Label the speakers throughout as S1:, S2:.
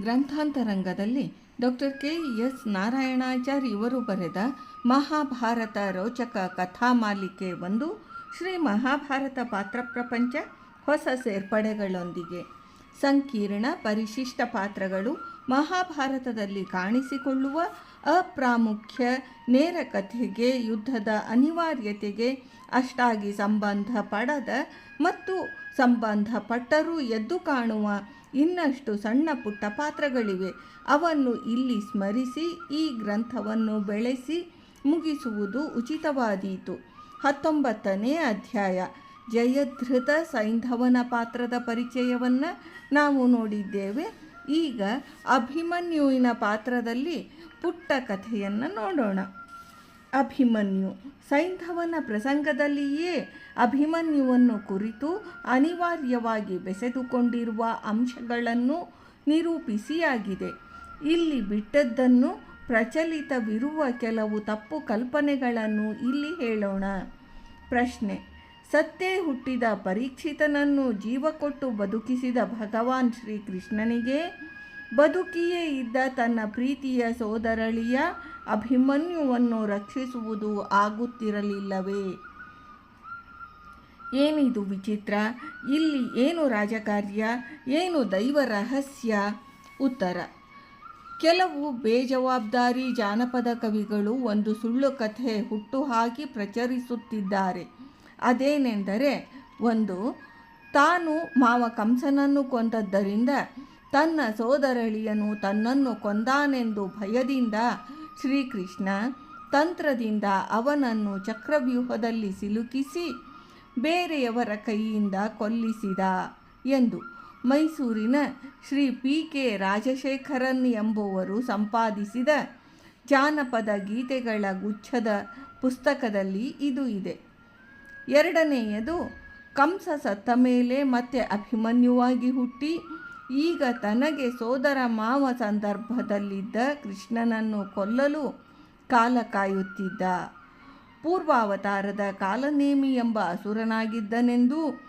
S1: ಗ್ರಂಥಾಂತರಂಗದಲ್ಲಿ doctor K S Narayanachar ಇವರು ಬರೆದ ಮಹಾಭಾರತ ರೋಚಕ ಕಥಾಮಾಲಿಕೆ ಒಂದು ಶ್ರೀ ಮಹಾಭಾರತ ಪಾತ್ರ ಪ್ರಪಂಚ ಹೊಸ ಸೇರ್ಪಡೆಗಳೊಂದಿಗೆ. ಸಂಕೀರ್ಣ ಪರಿಶಿಷ್ಟ ಪಾತ್ರಗಳು ಮಹಾಭಾರತದಲ್ಲಿ ಕಾಣಿಸಿಕೊಳ್ಳುವ ಅಪ್ರಾಮುಖ್ಯ ನೇರ ಕಥೆಗೆ, ಯುದ್ಧದ ಅನಿವಾರ್ಯತೆಗೆ ಅಷ್ಟಾಗಿ ಸಂಬಂಧ ಪಡದ ಮತ್ತು ಸಂಬಂಧಪಟ್ಟರೂ ಎದ್ದು ಕಾಣುವ ಇನ್ನಷ್ಟು ಸಣ್ಣ ಪುಟ್ಟ ಪಾತ್ರಗಳಿವೆ. ಅವನ್ನು ಇಲ್ಲಿ ಸ್ಮರಿಸಿ, ಈ ಗ್ರಂಥವನ್ನು ಬೆಳೆಸಿ ಮುಗಿಸುವುದು ಉಚಿತವಾದೀತು. ಹತ್ತೊಂಬತ್ತನೇ ಅಧ್ಯಾಯ. ಜಯಧೃತ ಸೈಂಧವನ ಪಾತ್ರದ ಪರಿಚಯವನ್ನು ನಾವು ನೋಡಿದ್ದೇವೆ. ಈಗ ಅಭಿಮನ್ಯುವಿನ ಪಾತ್ರದಲ್ಲಿ ಪುಟ್ಟ ಕಥೆಯನ್ನು ನೋಡೋಣ. ಅಭಿಮನ್ಯು ಸೈಂಧವನ ಪ್ರಸಂಗದಲ್ಲಿಯೇ ಅಭಿಮನ್ಯುವನ್ನು ಕುರಿತು ಅನಿವಾರ್ಯವಾಗಿ ಬೆಸೆದುಕೊಂಡಿರುವ ಅಂಶಗಳನ್ನು ನಿರೂಪಿಸಿಯಾಗಿದೆ. ಇಲ್ಲಿ ಬಿಟ್ಟದ್ದನ್ನು ಪ್ರಚಲಿತವಿರುವ ಕೆಲವು ತಪ್ಪು ಕಲ್ಪನೆಗಳನ್ನು ಇಲ್ಲಿ ಹೇಳೋಣ. ಪ್ರಶ್ನೆ ಸತ್ತೇ ಹುಟ್ಟಿದ ಪರೀಕ್ಷಿತನನ್ನು ಜೀವ ಕೊಟ್ಟು ಬದುಕಿಸಿದ ಭಗವಾನ್ ಶ್ರೀಕೃಷ್ಣನಿಗೆ ಬದುಕಿಯೇ ಇದ್ದ ತನ್ನ ಪ್ರೀತಿಯ ಸೋದರಳಿಯ ಅಭಿಮನ್ಯುವನ್ನು ರಕ್ಷಿಸುವುದು ಆಗುತ್ತಿರಲಿಲ್ಲವೇ? ಏನಿದು ವಿಚಿತ್ರ? ಇಲ್ಲಿ ಏನು ರಾಜಕಾರ್ಯ? ಏನು ದೈವ ರಹಸ್ಯ? ಉತ್ತರ. ಕೆಲವು ಬೇಜವಾಬ್ದಾರಿ ಜಾನಪದ ಕವಿಗಳು ಒಂದು ಸುಳ್ಳು ಕಥೆ ಹುಟ್ಟುಹಾಕಿ ಪ್ರಚರಿಸುತ್ತಿದ್ದಾರೆ. ಅದೇನೆಂದರೆ ಒಂದು, ತಾನು ಮಾವ ಕಂಸನನ್ನು ಕೊಂದದ್ದರಿಂದ ತನ್ನ ಸೋದರಳಿಯನು ತನ್ನನ್ನು ಕೊಂದಾನೆಂದು ಭಯದಿಂದ ಶ್ರೀಕೃಷ್ಣ ತಂತ್ರದಿಂದ ಅವನನ್ನು ಚಕ್ರವ್ಯೂಹದಲ್ಲಿ ಸಿಲುಕಿಸಿ ಬೇರೆಯವರ ಕೈಯಿಂದ ಕೊಲ್ಲಿಸಿದ ಎಂದು ಮೈಸೂರಿನ ಶ್ರೀ ಪಿ ಕೆ ರಾಜಶೇಖರನ್ ಎಂಬುವರು ಸಂಪಾದಿಸಿದ ಜಾನಪದ ಗೀತೆಗಳ ಗುಚ್ಛದ ಪುಸ್ತಕದಲ್ಲಿ ಇದು ಇದೆ. ಎರಡನೆಯದು, ಕಂಸ ಸತ್ತ ಮೇಲೆ ಮತ್ತೆ ಅಭಿಮನ್ಯುವಾಗಿ ಹುಟ್ಟಿ, ಈಗ ತನಗೆ ಸೋದರ ಮಾವ ಸಂದರ್ಭದಲ್ಲಿದ್ದ ಕೃಷ್ಣನನ್ನು ಕೊಲ್ಲಲು ಕಾಲ ಕಾಯುತ್ತಿದ್ದ. ಪೂರ್ವಾವತಾರದ ಕಾಲನೇಮಿ ಎಂಬ ಅಸುರನಾಗಿದ್ದನೆಂದು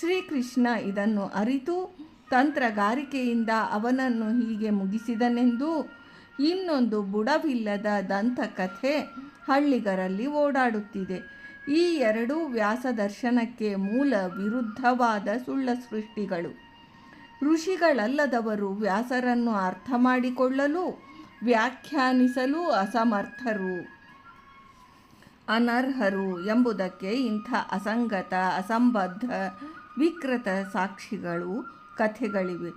S1: ಶ್ರೀಕೃಷ್ಣ ಇದನ್ನು ಅರಿತು, ತಂತ್ರಗಾರಿಕೆಯಿಂದ ಅವನನ್ನು ಹೀಗೆ ಮುಗಿಸಿದನೆಂದು ಇನ್ನೊಂದು ಬುಡವಿಲ್ಲದ ದಂತಕಥೆ ಹಳ್ಳಿಗರಲ್ಲಿ ಓಡಾಡುತ್ತಿದೆ. ಈ ಎರಡೂ ವ್ಯಾಸದರ್ಶನಕ್ಕೆ ಮೂಲ ವಿರುದ್ಧವಾದ ಸುಳ್ಳ ಸೃಷ್ಟಿಗಳು. ಋಷಿಗಳಲ್ಲದವರು ವ್ಯಾಸರನ್ನು ಅರ್ಥ ಮಾಡಿಕೊಳ್ಳಲು, ವ್ಯಾಖ್ಯಾನಿಸಲು ಅಸಮರ್ಥರು. ಅನರ್ಹರು ಎಂಬುದಕ್ಕೆ ಇಂಥ ಅಸಂಗತ, ಅಸಂಬದ್ಧ, ವಿಕೃತ ಸಾಕ್ಷಿಗಳು ಕಥೆಗಳಿವೆ.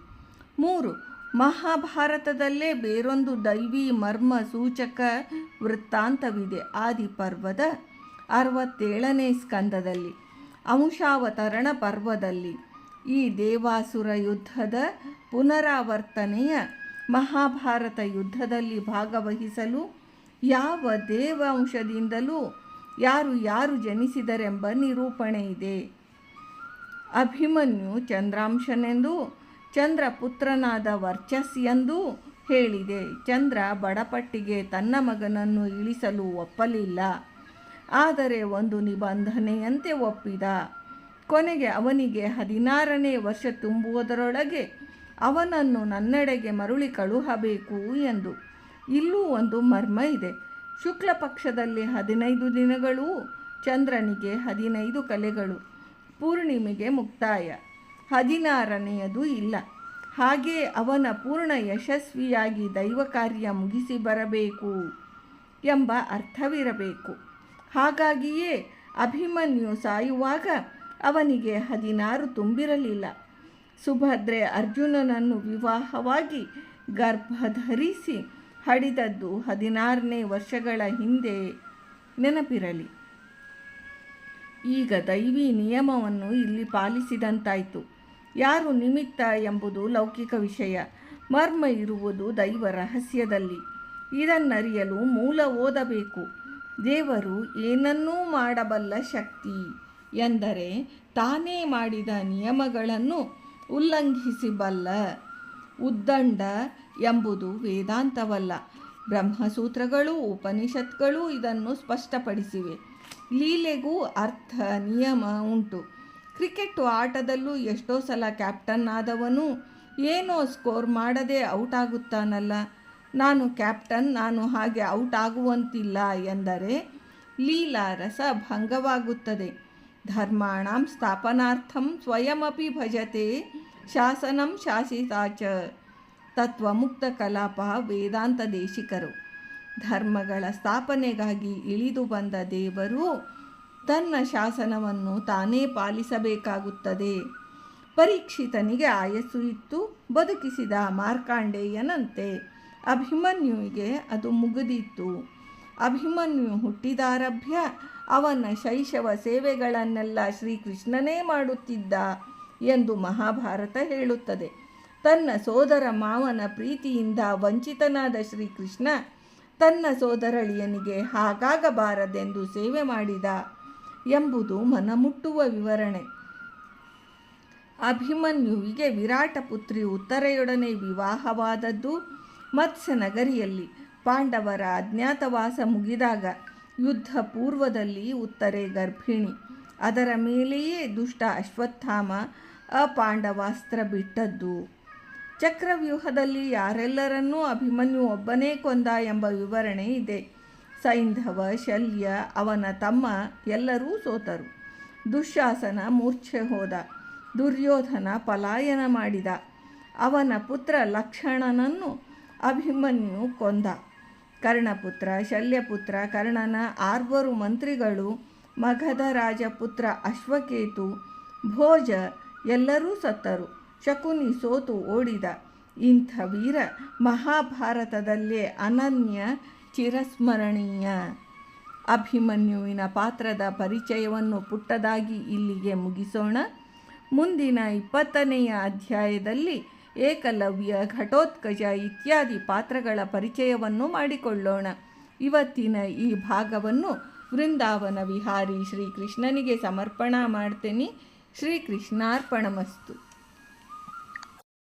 S1: ಮೂರು, ಮಹಾಭಾರತದಲ್ಲೇ ಬೇರೊಂದು ದೈವಿ ಮರ್ಮ ಸೂಚಕ ವೃತ್ತಾಂತವಿದೆ. ಆದಿಪರ್ವದ ಅರವತ್ತೇಳನೇ ಸ್ಕಂದದಲ್ಲಿ, ಅಂಶಾವತರಣ ಪರ್ವದಲ್ಲಿ, ಈ ದೇವಾಸುರ ಯುದ್ಧದ ಪುನರಾವರ್ತನೆಯ ಮಹಾಭಾರತ ಯುದ್ಧದಲ್ಲಿ ಭಾಗವಹಿಸಲು ಯಾವ ದೇವಾಂಶದಿಂದಲೂ ಯಾರು ಯಾರು ಜನಿಸಿದರೆಂಬ ನಿರೂಪಣೆ ಇದೆ. ಅಭಿಮನ್ಯು ಚಂದ್ರಾಂಶನೆಂದು ಚಂದ್ರ ಪುತ್ರನಾದ ವರ್ಚಸ್ ಎಂದು ಹೇಳಿದೆ. ಚಂದ್ರ ಬಡಪಟ್ಟಿಗೆ ತನ್ನ ಮಗನನ್ನು ಇಳಿಸಲು ಒಪ್ಪಲಿಲ್ಲ. ಆದರೆ ಒಂದು ನಿಬಂಧನೆಯಂತೆ ಒಪ್ಪಿದ. ಕೊನೆಗೆ ಅವನಿಗೆ ಹದಿನಾರನೇ ವರ್ಷ ತುಂಬುವುದರೊಳಗೆ ಅವನನ್ನು ನನ್ನೆಡೆಗೆ ಮರಳಿ ಕಳುಹಬೇಕು ಎಂದು. ಇಲ್ಲೂ ಒಂದು ಮರ್ಮ ಇದೆ. ಶುಕ್ಲ ಪಕ್ಷದಲ್ಲಿ ಹದಿನೈದು ದಿನಗಳೂ ಚಂದ್ರನಿಗೆ ಹದಿನೈದು ಕಲೆಗಳು, ಪೂರ್ಣಿಮೆಗೆ ಮುಕ್ತಾಯ. ಹದಿನಾರನೆಯದು ಇಲ್ಲ. ಹಾಗೆ ಅವನ ಪೂರ್ಣ ಯಶಸ್ವಿಯಾಗಿ ದೈವ ಕಾರ್ಯ ಮುಗಿಸಿ ಬರಬೇಕು ಎಂಬ ಅರ್ಥವಿರಬೇಕು. ಹಾಗಾಗಿಯೇ ಅಭಿಮನ್ಯು ಸಾಯುವಾಗ ಅವನಿಗೆ ಹದಿನಾರು ತುಂಬಿರಲಿಲ್ಲ. ಸುಭದ್ರೆ ಅರ್ಜುನನನ್ನು ವಿವಾಹವಾಗಿ ಗರ್ಭಧರಿಸಿ ಹಡಿದದ್ದು ಹದಿನಾರನೇ ವರ್ಷಗಳ ಹಿಂದೆ ನೆನಪಿರಲಿ. ಈಗ ದೈವಿ ನಿಯಮವನ್ನು ಇಲ್ಲಿ ಪಾಲಿಸಿದಂತಾಯಿತು. ಯಾರು ನಿಮಿತ್ತ ಎಂಬುದು ಲೌಕಿಕ ವಿಷಯ. ಮರ್ಮ ಇರುವುದು ದೈವ ರಹಸ್ಯದಲ್ಲಿ. ಇದನ್ನರಿಯಲು ಮೂಲ ಓದಬೇಕು. ದೇವರು ಏನನ್ನೂ ಮಾಡಬಲ್ಲ ಶಕ್ತಿ ಎಂದರೆ ತಾನೇ ಮಾಡಿದ ನಿಯಮಗಳನ್ನು ಉಲ್ಲಂಘಿಸಿಬಲ್ಲ ಉದ್ದಂಡ ಎಂಬುದು ವೇದಾಂತವಲ್ಲ. ಬ್ರಹ್ಮಸೂತ್ರಗಳು, ಉಪನಿಷತ್ಗಳು ಇದನ್ನು ಸ್ಪಷ್ಟಪಡಿಸಿವೆ. ಲೀಲೆಗೂ ಅರ್ಥ ನಿಯಮ ಉಂಟು. ಕ್ರಿಕೆಟ್ ಆಟದಲ್ಲೂ ಎಷ್ಟೋ ಸಲ ಕ್ಯಾಪ್ಟನ್ ಆದವನು ಏನೋ ಸ್ಕೋರ್ ಮಾಡದೆ ಔಟ್ ಆಗುತ್ತಾನಲ್ಲ. ನಾನು ಕ್ಯಾಪ್ಟನ್, ನಾನು ಹಾಗೆ ಔಟ್ ಆಗುವಂತಿಲ್ಲ ಎಂದರೆ ಲೀಲಾ ರಸ ಭಂಗವಾಗುತ್ತದೆ. ಧರ್ಮಾಣಂ ಸ್ಥಾಪನಾರ್ಥಂ ಸ್ವಯಮಪಿ ಭಜತೆ, ಶಾಸನಂ ಶಾಸಿತಾಚ ತತ್ವಮುಕ್ತ ಕಲಾಪ ವೇದಾಂತ ದೇಶಿಕರು. ಧರ್ಮಗಳ ಸ್ಥಾಪನೆಗಾಗಿ ಇಳಿದು ಬಂದ ದೇವರು ತನ್ನ ಶಾಸನವನ್ನು ತಾನೇ ಪಾಲಿಸಬೇಕಾಗುತ್ತದೆ. ಪರೀಕ್ಷಿತನಿಗೆ ಆಯಸ್ಸು ಇತ್ತು, ಬದುಕಿಸಿದ ಮಾರ್ಕಾಂಡೇಯನಂತೆ. ಅಭಿಮನ್ಯುವಿಗೆ ಅದು ಮುಗಿದಿತ್ತು. ಅಭಿಮನ್ಯು ಹುಟ್ಟಿದಾರಭ್ಯ, ಅವನ ಶೈಶವ ಸೇವೆಗಳನ್ನೆಲ್ಲ ಶ್ರೀಕೃಷ್ಣನೇ ಮಾಡುತ್ತಿದ್ದ ಎಂದು ಮಹಾಭಾರತ ಹೇಳುತ್ತದೆ. ತನ್ನ ಸೋದರ ಮಾವನ ಪ್ರೀತಿಯಿಂದ ವಂಚಿತನಾದ ಶ್ರೀಕೃಷ್ಣ ತನ್ನ ಸೋದರಳಿಯನಿಗೆ ಹಾಗಾಗಬಾರದೆಂದು ಸೇವೆ ಮಾಡಿದ ಎಂಬುದು ಮನಮುಟ್ಟುವ ವಿವರಣೆ. ಅಭಿಮನ್ಯುವಿಗೆ ವಿರಾಟ ಪುತ್ರಿ ಉತ್ತರೆಯೊಡನೆ ವಿವಾಹವಾದದ್ದು ಮತ್ಸ್ಯ ನಗರಿಯಲ್ಲಿ ಪಾಂಡವರ ಅಜ್ಞಾತವಾಸ ಮುಗಿದಾಗ ಯುದ್ಧ ಪೂರ್ವದಲ್ಲಿ ಉತ್ತರೆ ಗರ್ಭಿಣಿ. ಅದರ ಮೇಲೆಯೇ ದುಷ್ಟ ಅಶ್ವತ್ಥಾಮ ಅಪಾಂಡವಾಸ್ತ್ರ ಬಿಟ್ಟದ್ದು. ಚಕ್ರವ್ಯೂಹದಲ್ಲಿ ಯಾರೆಲ್ಲರನ್ನೂ ಅಭಿಮನ್ಯು ಒಬ್ಬನೇ ಕೊಂದ ಎಂಬ ವಿವರಣೆ ಇದೆ. ಸೈಂಧವ, ಶಲ್ಯ, ಅವನ ತಮ್ಮ ಎಲ್ಲರೂ ಸೋತರು. ದುಶ್ಯಾಸನ ಮೂರ್ಛೆ ಹೋದ. ದುರ್ಯೋಧನ ಪಲಾಯನ ಮಾಡಿದ. ಅವನ ಪುತ್ರ ಲಕ್ಷಣನನ್ನು ಅಭಿಮನ್ಯು ಕೊಂದ. ಕರ್ಣಪುತ್ರ, ಶಲ್ಯಪುತ್ರ, ಕರ್ಣನ ಆರ್ವರು ಮಂತ್ರಿಗಳು ಮಗಧ ರಾಜಪುತ್ರ ಅಶ್ವಕೇತು, ಭೋಜ ಎಲ್ಲರೂ ಸತ್ತರು. ಶಕುನಿ ಸೋತು ಓಡಿದ. ಇಂಥ ವೀರ ಮಹಾಭಾರತದಲ್ಲೇ ಅನನ್ಯ ಚಿರಸ್ಮರಣೀಯ. ಅಭಿಮನ್ಯುವಿನ ಪಾತ್ರದ ಪರಿಚಯವನ್ನು ಪುಟ್ಟದಾಗಿ ಇಲ್ಲಿಗೆ ಮುಗಿಸೋಣ. ಮುಂದಿನ ಇಪ್ಪತ್ತನೆಯ ಅಧ್ಯಾಯದಲ್ಲಿ ಏಕಲವ್ಯ, ಘಟೋತ್ಕಜ ಇತ್ಯಾದಿ ಪಾತ್ರಗಳ ಪರಿಚಯವನ್ನು ಮಾಡಿಕೊಳ್ಳೋಣ. ಇವತ್ತಿನ ಈ ಭಾಗವನ್ನು ವೃಂದಾವನ ವಿಹಾರಿ ಶ್ರೀಕೃಷ್ಣನಿಗೆ ಸಮರ್ಪಣಾ ಮಾಡ್ತೇನೆ. ಶ್ರೀಕೃಷ್ಣಾರ್ಪಣಮಸ್ತು.